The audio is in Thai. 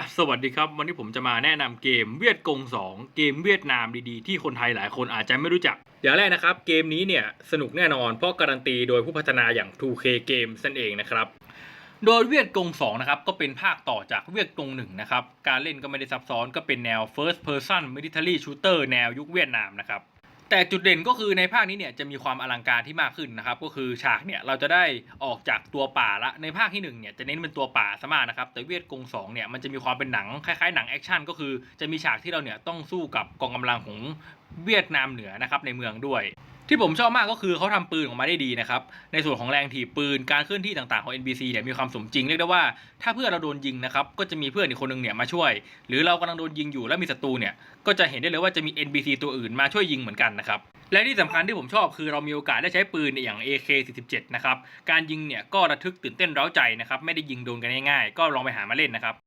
ะสวัสดีครับ วันนี้ผมจะมาแนะนำเกมเวียดกง 2 เกมเวียดนามดีๆ ที่คนไทยหลายคนอาจจะไม่รู้จัก อย่างแรกนะครับ เกมนี้เนี่ยสนุกแน่นอน เพราะการันตีโดยผู้พัฒนาอย่าง 2K Games นั่นเองนะครับ โดยเวียดกง 2 นะครับ ก็เป็นภาคต่อจากเวียดกง 1 นะครับ การเล่นก็ไม่ได้ซับซ้อนก็เป็นแนว first person military shooter แนวยุคเวียดนามนะครับ แต่จุดเด่นก็คือในภาคนี้เนี่ยจะมีความอลังการที่มากขึ้นนะครับ ก็คือฉากเนี่ยเราจะได้ออกจากตัวป่าละในภาคที่หนึ่งเนี่ยจะเน้นเป็นตัวป่าซะมากนะครับ แต่เวียดกงสองเนี่ยมันจะมีความเป็นหนังคล้ายๆหนังแอคชั่นก็คือจะมีฉากที่เราเนี่ยต้องสู้กับกองกำลังของเวียดนามเหนือนะครับในเมืองด้วย ที่ผมชอบมากก็คือเขาทำปืนออกมาได้ดีนะครับ ในส่วนของแรงถีบปืน การเคลื่อนที่ต่างๆของ NBC เนี่ยมีความสมจริงเรียกได้ว่า ถ้าเพื่อนเราโดนยิงนะครับ ก็จะมีเพื่อนอีกคนนึงเนี่ยมาช่วย หรือเรากำลังโดนยิงอยู่แล้วมีศัตรูเนี่ย ก็จะเห็นได้เลยว่าจะมี NBC ตัวอื่นมาช่วยยิงเหมือนกันนะครับและที่สำคัญที่ผมชอบคือเรามีโอกาสได้ใช้ปืนอย่าง AK47 นะครับ การยิงเนี่ยก็ระทึกตื่นเต้นเร้าใจนะครับ ไม่ได้ยิงโดนกันง่ายๆ ก็ลองไปหามาเล่นนะครับ